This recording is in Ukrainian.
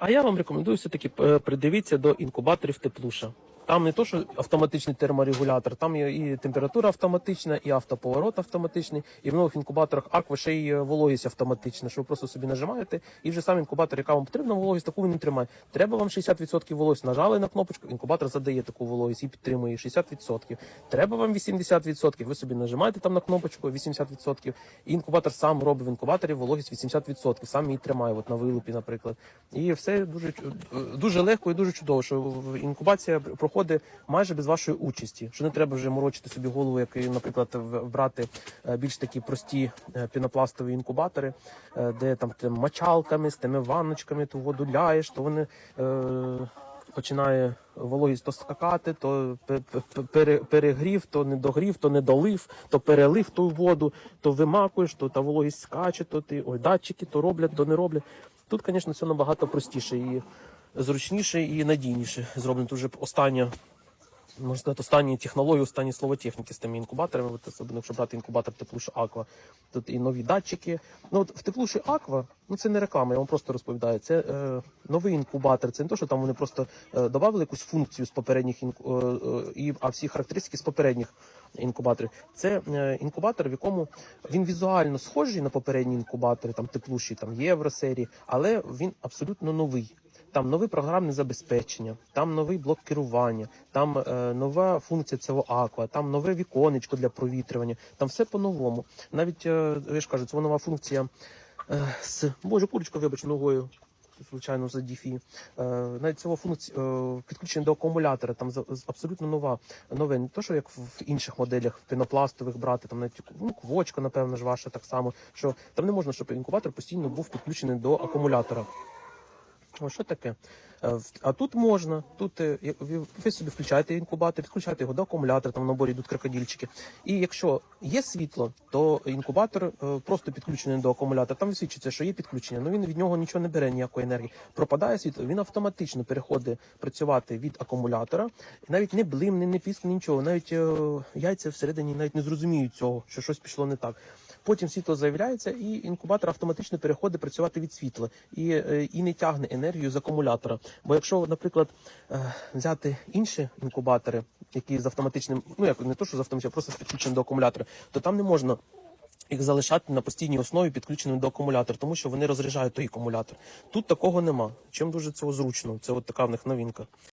А я вам рекомендую все-таки е, придивитися до інкубаторів теплуша. Там не то, що автоматичний терморегулятор, там є і температура автоматична, і автоповорот автоматичний, і в нових інкубаторах Аква ще й е, вологість автоматична, що ви просто собі нажимаєте, і вже сам інкубатор, яка вам потрібна вологість, таку він не тримає. Треба вам 60% вологість, нажали на кнопочку, інкубатор задає таку вологість і підтримує 60%. Треба вам 80%, ви собі нажимаєте там на кнопочку 80%, і інкубатор сам робить в інкубаторі вологість 80%, сам її тримає, от на вилупі, наприклад. І все дуже дуже легко і дуже чудово, що інкубація проходить майже без вашої участі. Що не треба вже морочити собі голову, як, наприклад, брати е, більш такі прості е, пінопластові інкубатори, е, де там тим мочалками, з тими ванночками, ту воду ляєш, то вони. Е, Починає вологість то скакати, то пе- пе- пере- перегрів, то недогрів, то недолив, то перелив ту воду, то вимакуєш, то та вологість скаче, то ти ой, датчики то роблять, то не роблять. Тут, звісно, все набагато простіше і зручніше і надійніше зроблено. Тут вже остання, можна сказати, останні технології, останні слово техніки з тими інкубаторами, особливо якщо брати інкубатор теплуші Аква. Тут і нові датчики. Ну от в теплуші Аква, ну це не реклама, я вам просто розповідаю. Це е, новий інкубатор. Це не то, що там вони просто е, додали якусь функцію з попередніх інку, е, е, а всі характеристики з попередніх інкубаторів. Це е, інкубатор, в якому він візуально схожий на попередні інкубатори, там теплуші, там євросерії, але він абсолютно новий. Там нове програмне забезпечення, там новий блок керування, там е, нова функція цього аква, там нове віконечко для провітрювання, там все по-новому. Навіть е, я ж кажу, це нова функція е, з боже, курочка, вибач, ногою. Звичайно, за DFI. Е, навіть цього функція е, підключення до акумулятора, там абсолютно нова. Нове, не то, що як в інших моделях пінопластових брати, там навіть ну, квочка, напевно ж, ваша так само, що там не можна, щоб інкубатор постійно був підключений до акумулятора. О, що таке? Е, А тут можна. Тут е, ви собі включаєте інкубатор, підключаєте його до акумулятора, там в наборі йдуть крокодильчики. І якщо є світло, то інкубатор е, просто підключений до акумулятора. Там висвічується, що є підключення, але він від нього нічого не бере, ніякої енергії. Пропадає світло, він автоматично переходить працювати від акумулятора. І навіть не блимне, не піскне, нічого. Навіть яйця всередині навіть не зрозуміють цього, що щось пішло не так. Потім світло з'являється, і інкубатор автоматично переходить працювати від світла і, е, і не тягне енергію з акумулятора. Бо якщо, наприклад, е, взяти інші інкубатори, які з автоматичним, ну як не то, що з автоматичним, а просто з підключенням до акумулятора, то там не можна. Їх залишати на постійній основі підключеними до акумулятора, тому що вони розряджають той акумулятор. Тут такого нема. Чим дуже цього зручно. Це от така в них новинка.